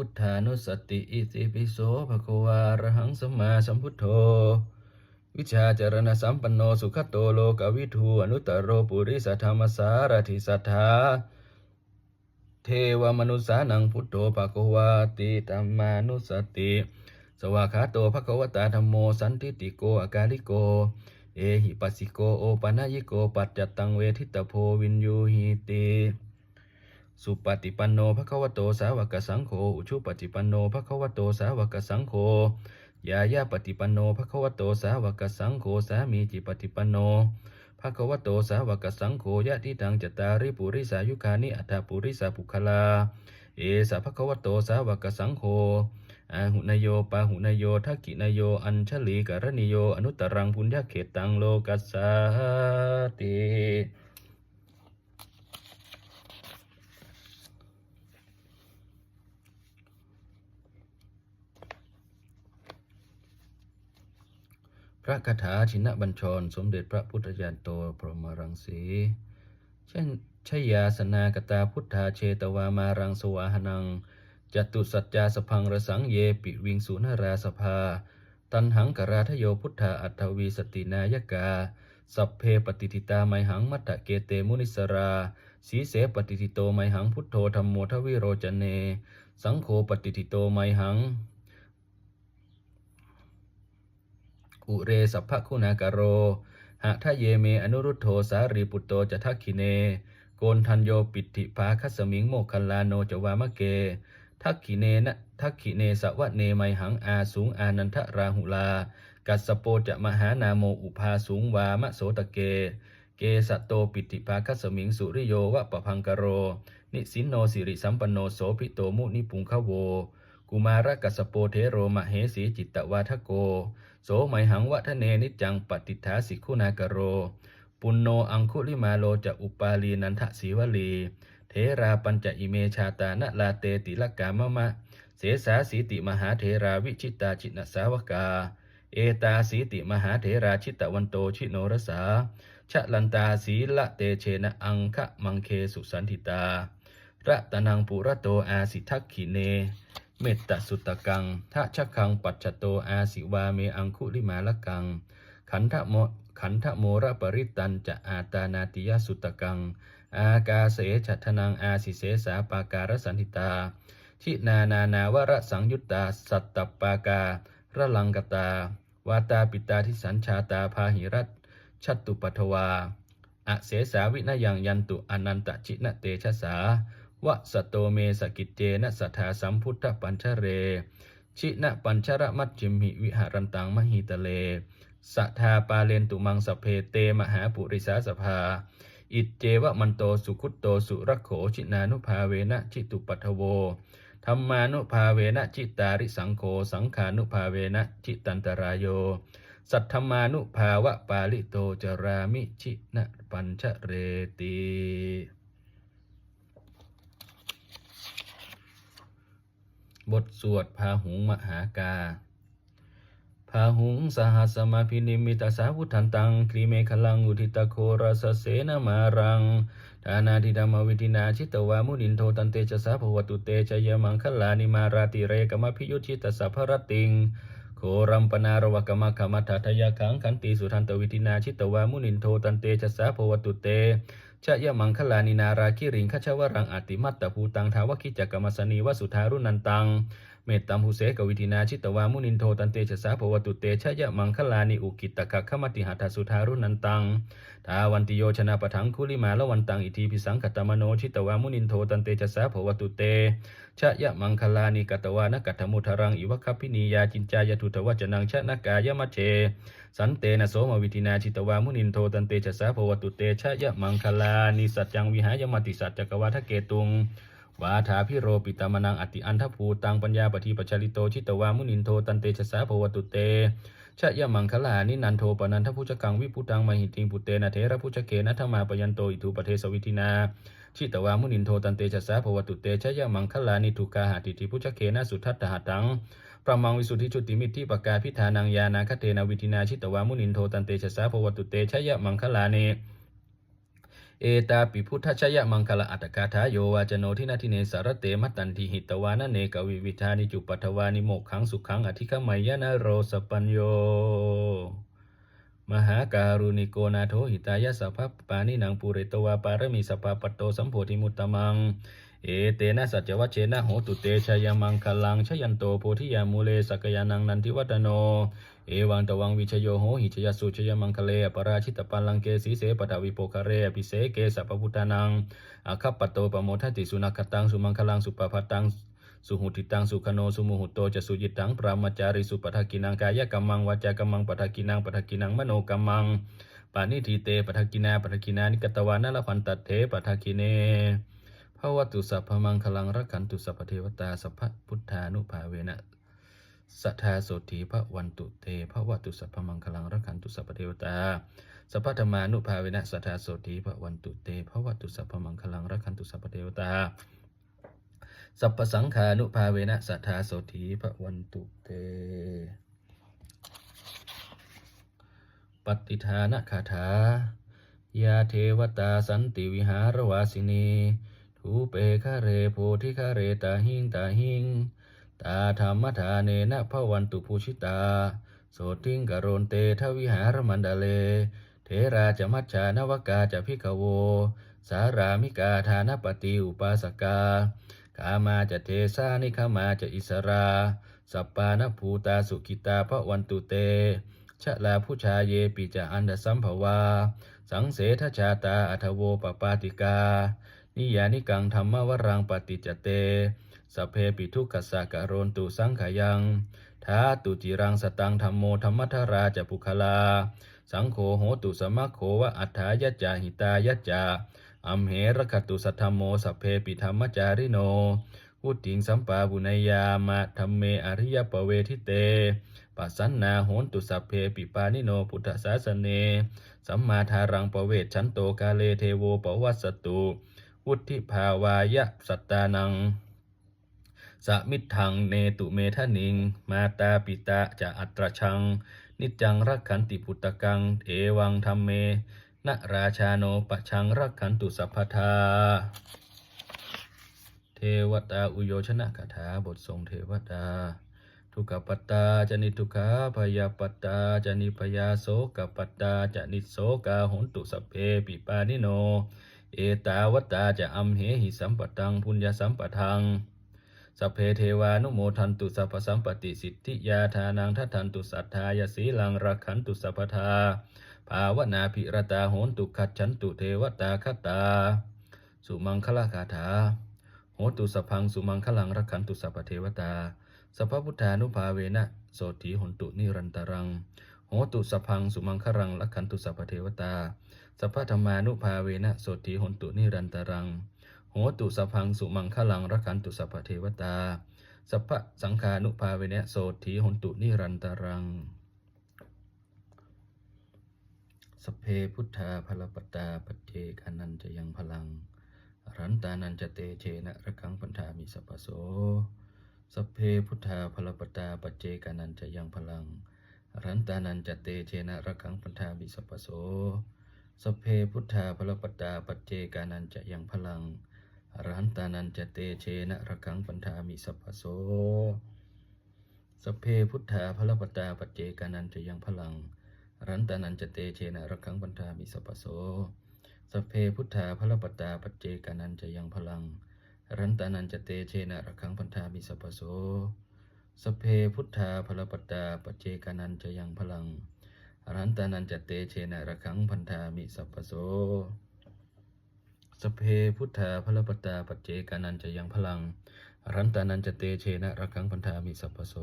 พุทธานุสติอิติปิโสภะควาระหังสัมมาสัมพุทโธ วิชาจารณสัมปันโนสุขโตโลกวิทูอนุตตรโรปุริสธรรมสารถิสัทธาเทวมนุสานังพุทโธภะควาติธัมมานุสติ สวากขาโตภะควตาธัมโมสันติติโกอากาลิโก เอหิปัสสิโกโอปัญญิโกปัจจตังเวทิตโพวินยูหิติ สุปฏิปันโนภะคะวะโตสาวกสังโฆอุชุปฏิปันโนภะคะวะโตสาวกสังโฆยายาปฏิปันโนภะคะวะโตสาวกสังโฆสามีจิปฏิปันโนภะคะวะโตสาวกสังโฆยะทิตังจตาริปุริสายุคานิอัตถปุริสาปุคลา เอสะภะคะวะโตสาวกสังโฆอาหุนโยปาหุนโยทักขินโย อัญชลีกรณิโย อนุตตรังพุญญเขตังโลกัสสาติ ระคาถาชินบัญชร สมเด็จพระพุทธญาณโตพรหมรังสีเช่นชยาสนากตาพุทธาเชตวามารังสวาหนังจตุสัจจาสพังระสังเยปิวิงสุนราสภา ตันหังกราทโยพุทธาอัตถวีสตินายกา สัพเพปฏิทิตาไมหังมัตตะเกเตมุนิสราสีเสปฏิทิโตไมหังพุทโธธรรมโมทวิโรจเน สังโฆปฏิทิโตไมหัง อุเรสัพพะคุณากโร หะทะเยเมอนุรุตโธสารีปุตโตจะทักขิเน โกนทันโยปิติภาคัสมิงโมคัลลาโนจวามะเก ทักขิเนนะทักขิเนสวะเนไมหังอาสูงอานันทราหุลา กัสโปจะมหานาโมอุภาสูงวามะโสตะเก เกสตโตปิติภาคัสมิงสุริโยวะปะพังกโร นิสินโนสิริสัมปันโนโสภิโตมุนิปุงขโว กุมารกัสโปเทโรมเหสีจิตตวาทโก โสไมหังวัฒเนนิจังปฏิทาสิกขุนากโร ปุณโนอังคุลิมาโลจะอุปาลีนันทสีวลี เทราปัญจอิเมชาตานลาเตติลกามะมะ เสสาสีติมหาเทราวิชิตาจินสาวกา เอตาสีติมหาเทราชิตวันโตชิโนรสา ชะลันตาสีละเตเชนะอังคะมังเคสุสันติตาระตนังปุระโตอาสิทักขิเน เมตตาสุตกังทะชะคังปัจจโตอาสิวาเมอังคุลิมาละกัง ขันธโมขันธโมระปริตันจะอาตานาติยสุตกัง อากาเสฉัทนังอาสิเสสาปาการสันติตาชินานานาวระสังยุตตาสัตตปปาการะลังกตาวาตาปิตาทิสัญชาตาพาหิรัตชัตตุปัทวา อเสสาวินยังยันตุอนันตจินเตชะสา วะสตโตเมสกิจเจนะสัทธาสัมพุทธปัญชเร ชินะปัญชระมัจจิมหิวิหารันตังมหิตะเล สัทธาปาเลนตุมังสเพเตมหาปุริสาสภา อิจเจวะมันโตสุขุตโตสุรโขชินานุภาเวนะชิตุปัทโวธรรมานุภาเวนะจิตาริสังโฆสังขานุภาเวนะจิตันตรายโย สัทธมานุภาวะปาลิโตจรามิชินะปัญชเรติ บทสวดพาหุงมหากาพาหุงสหัสมาพินิมิตาสาวุทันตังคลีเมฆลังอุทิตโครัสเสนมารังทานาธิธรรมวิธินาชิตวามุนินโทตันเตชะสาภวตุเตชยมังคลานิมาราติเรกมพิยุชิตสัพพรติง โครัมปนารวกมะขมัททยาขังขันติสุทันตวิทินาชิตวามุนินโทตันเตชะสาภวตุเตชะยะมังคลานินาราคิริงขชวรังอติมัตตภูตังทาวคิจักกรรมสนีวสุทารุนันตัง เมตตัมหุเสกวิธินาชิตวามุนินโทตันเตชะสาภวตุเตชะยะมังคลานิอุกิตตะคะขมติหัตสุธารุนันตังทาวันติโยชนะปะทังคุลิมาละวันตังอิทีพิสังคตมโนชิตวามุนินโทตันเตชะสาภวตุเตชะยะมังคลานิกัตวานกัตมุทรังอิวะคัพพินียาจินจายทุตวจนังชะนกายมะเชสันเตนะโสมวิธินาชิตวามุนินโทตันเตชะสาภวตุเตชะยะมังคลานิสัจจังวิหายมติสัจจกวาทะเกตุง วาถาพิโรปิตามนังอติอันทภูตังปัญญาปฏิปชาลิโตชิตวามุนินโทตันเตชะสาภวตุเตชะยะมังคลานินันโทปนันทพุชกังวิพุตังมหิติงปุเตนะเทระพุชเกนะธรรมาปยันโตอิทุปเทสวิธินาชิตวามุนินโทตันเตชะสาภวตุเตชะยะมังคลานิทุกาหาติติพุชเกนะสุทัตตหตังประมังวิสุทธิจุติมิตติปกาพิธานังยานาคเตนะวิธินาชิตวามุนินโทตันเตชะสาภวตุเตชะยะมังคลาเน เอตาปิพุทธชยมังคลอัตถกาถาโยวาจโนทินาทิเนสารเตมัตันทิหิตวานะเนกวิวิธานิจุปัทวานิโมกขังสุขังอธิคมัยยนะโรสปัญโย มหาการุณิโกนาโทหิตายะสัพพปานินางปุเรตวาปารมีสัพพปโตสัมโพธิมุตตมัง เอเตนะสัจวัชเชนะโหตุเตชยมังคลังชยันโตโพธิยามูเลสกยานังนันทิวัตโน เอวังตวังวิชโยโหหิชยสุชยมังคเลปราชิตปัลลังเกสีเสปทวิโปคะเรอภิเสเกสัพพุทธานังอาคัปปโตปโมทัติสุนัคตังสุมังคลังสุปภัตังสุหุติตังสุขโนสุมุหุโตจะสุยิตังปรามจาริสุปทักกินังกายกัมมังวาจากัมมังปทักกินังปทักกินังมโนกัมมังปานิทีเตปทักกินาปทักกินานิกตวานะละพันตัดเทปทักกิเน ภวตุสัพพมังคลังรักขันตุสัพพเทวตาสัพพพุทธานุภาเวนะสัทธาโสถีพระวันตุเตภวตุสัพพมังคลังรักขันตุสัพพเทวตา สัพพธรรมานุภาเวนะสัทธาโสถีพระวันตุเตภวตุสัพพมังคลังรักขันตุสัพพเทวตา สัพพสังขานุภาเวนะสัทธาโสถีพระวันตุเต ปฏิทานคาถายาเทวตาสันติวิหารวาสินี ทูเปคะเรโพธิคะเรตาหิงตาหิง ตาธรรมทาเนนะพระวันตุภูชิตา โสติงกโรนเตทวิหารมันดาเล เทราจะมัจฉานวกาจะพิกโว สารามิกาธานปฏิอุปาสกา กามาจะเทสานิขามาจะอิสรา สัปปานภูตาสุขิตาพระวันตุเตชะลาผู้ชาเยปิจะอันดสัมภวา สังเสทชาตาอัทโวปปาติกา นิยานิกังธรรมวรังปฏิจเตสเพปิทุกขสากะโรนตุสังขยังท้าตุจิรังสตังธรรมโมธรรมทราจะปุคลา สังโฆโหตุสมัคโควะอัฏฐายจจาหิตายจจาอัมเหรคตุสัทธมโมสเพปิธรรมจาริโนวุติงสัมปาบุญญามะธรรมเมอริยปเวทิเตปัสสันนาโหนตุสัพเพปิปานิโนพุทธศาสเน สัมมาทารังปเวทชันโตกาเลเทโวปวัสสตุ วุธิภาวายะสัตตานัง สมิทังเนตุเมทะนิง มาตาปิตาจะอัตรชัง นิจังรักขันติพุตตะกัง เอวังธรรมเมนราชาโนปะชังรักขันตุสัพพทา เทวตาอุโยชนะคาถาบททรงเทวตาทุกขปัตตาจนิทุกขาพยาปัตตาจนิพยาโสกปัตตาจนิโสกาหนตุสัพเพปิปานิโน เอตาวตตาจะอัมเหหิสัมปตังพุญญสัมปทังสเพเทวานุโมทันตุสัพสัมปติสิทธิยาทานังทัทันตุสัทธายสีลังรักขันตุสัพทา ภาวนาภิรตาโหนตุขัดฉันตุเทวตาคตา สุมังคลาคาถา โหตุสพังสุมังคลังรักขันตุสัพเทวตา สัพพพุทธานุภาเวนะโสถีหนตุนิรันตรัง โหตุสพังสุมังคลังรักขันตุสัพเทวตา สัพพธรรมานุภาเวนะโสถีหนตุนิรันตรัง โหตุสพังสุมังคลังรักขันตุสัพเทวตา สัพพสังฆานุภาเวนะโสถีหนตุนิรันตรัง สเพพุทธาพลปตาปเจกานันจะยังพลัง รันตานันจะเตเชนะระคังพันธามิสัพโส สเพพุทธาพลปตาปเจกานันจะยังพลัง รันตานันจเตเชนะระคังพันธามิสัพโสสเพพุทธาพลปตาปเจกานันจะยังพลังรันตานันจเตเชนะระคังพันธามิสัพโสสเพพุทธาพลปตาปเจกานันจะยังพลังรันตานันจเตเชนะระคังปันธามิสัพโสสเพพุทธาพรปตาปัจเจกานันจะยังพลังรันตานันจเตเชนะระคังปันธามิสัพพโส สเพพุทธาพรปตาปเจกานันจะยังพลังอรันตานันจะเตเชนะระคังพันธามิสัพพโส สเพพุทธาพรปตาปเจกานันจะยังพลังอรันตานันจะเตเชนะระคังพันธามิสัพพโส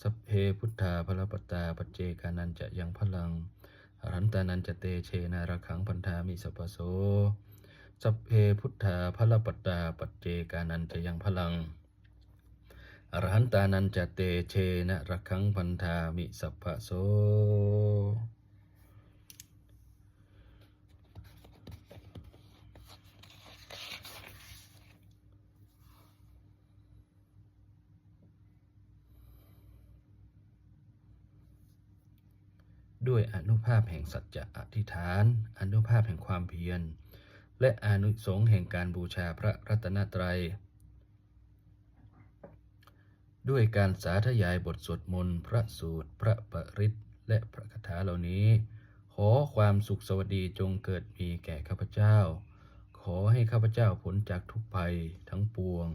สเพพุทธาพรปตาปเจกานันจะยังพลังอรันตานันจะเตเชนาระขังพันธามิสัพพโส สเพพุทธาพรปตาปเจกานันจะยังพลัง อรหันตานันจเตเชนะระขังพันธามิสัพพโสด้วยอนุภาพแห่งสัจจะอธิษฐาน อนุภาพแห่งความเพียร และอนุสงส์แห่งการบูชาพระรัตนตรัย ด้วยการสาธยายบทสวดมนต์พระสูตร พระปริตและพระคาถาเหล่านี้ ขอความสุขสวัสดีจงเกิดมีแก่ข้าพเจ้า ขอให้ข้าพเจ้าพ้นจากทุกภัยทั้งปวง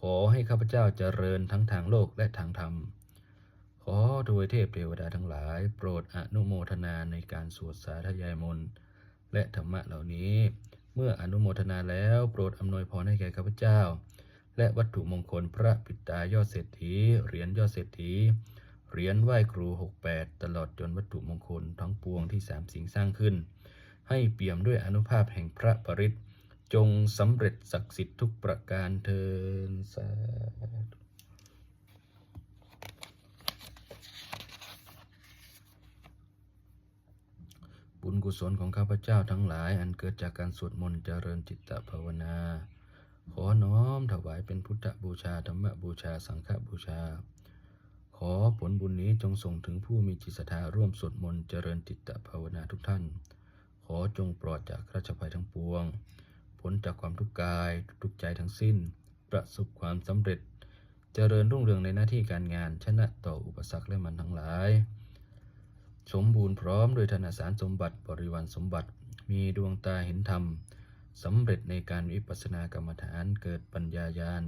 ขอให้ข้าพเจ้าเจริญทั้งทางโลกและทางธรรม ขอโดยเทพเทวดาทั้งหลาย โปรดอนุโมทนาในการสวดสาธยายมนต์และธรรมะเหล่านี้ เมื่ออนุโมทนาแล้วโปรดอำนวยพรให้แก่ข้าพเจ้า และวัตถุมงคลพระปิตายอดเศรษฐี เหรียญยอดเศรษฐี เหรียญไหว้ครู 68 ตลอดจนวัตถุมงคลทั้งปวงที่สามสิ่งสร้างขึ้น ให้เปี่ยมด้วยอนุภาพแห่งพระปริตจงสำเร็จศักดิ์สิทธิ์ทุกประการเทินสาธุบุญกุศลของข้าพเจ้าทั้งหลาย อันเกิดจากการสวดมนต์เจริญจิตตภาวนา ขอน้อมถวายเป็นพุทธบูชาธรรมบูชาสังฆบูชา ขอผลบุญนี้จงส่งถึงผู้มีจิตศรัทธาร่วมสวดมนต์เจริญจิตตภาวนาทุกท่าน ขอจงปลอดจากราชภัยทั้งปวงพ้นจากความทุกข์กายทุกใจทั้งสิ้น ประสบความสำเร็จ เจริญรุ่งเรืองในหน้าที่การงานชนะต่ออุปสรรคและมันทั้งหลาย สมบูรณ์พร้อมโดยธนสารสมบัติบริวารสมบัติ มีดวงตาเห็นธรรม สำเร็จในการวิปัสสนากรรมฐานเกิดปัญญายาณ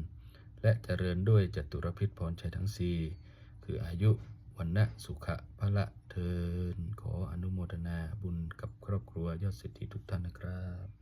และเจริญด้วยจตุรพิษพรชัยทั้งสี่คืออายุวันนะสุขะพละเทินขออนุโมทนาบุญกับครอบครัวยอดสิทธิทุกท่านนะครับ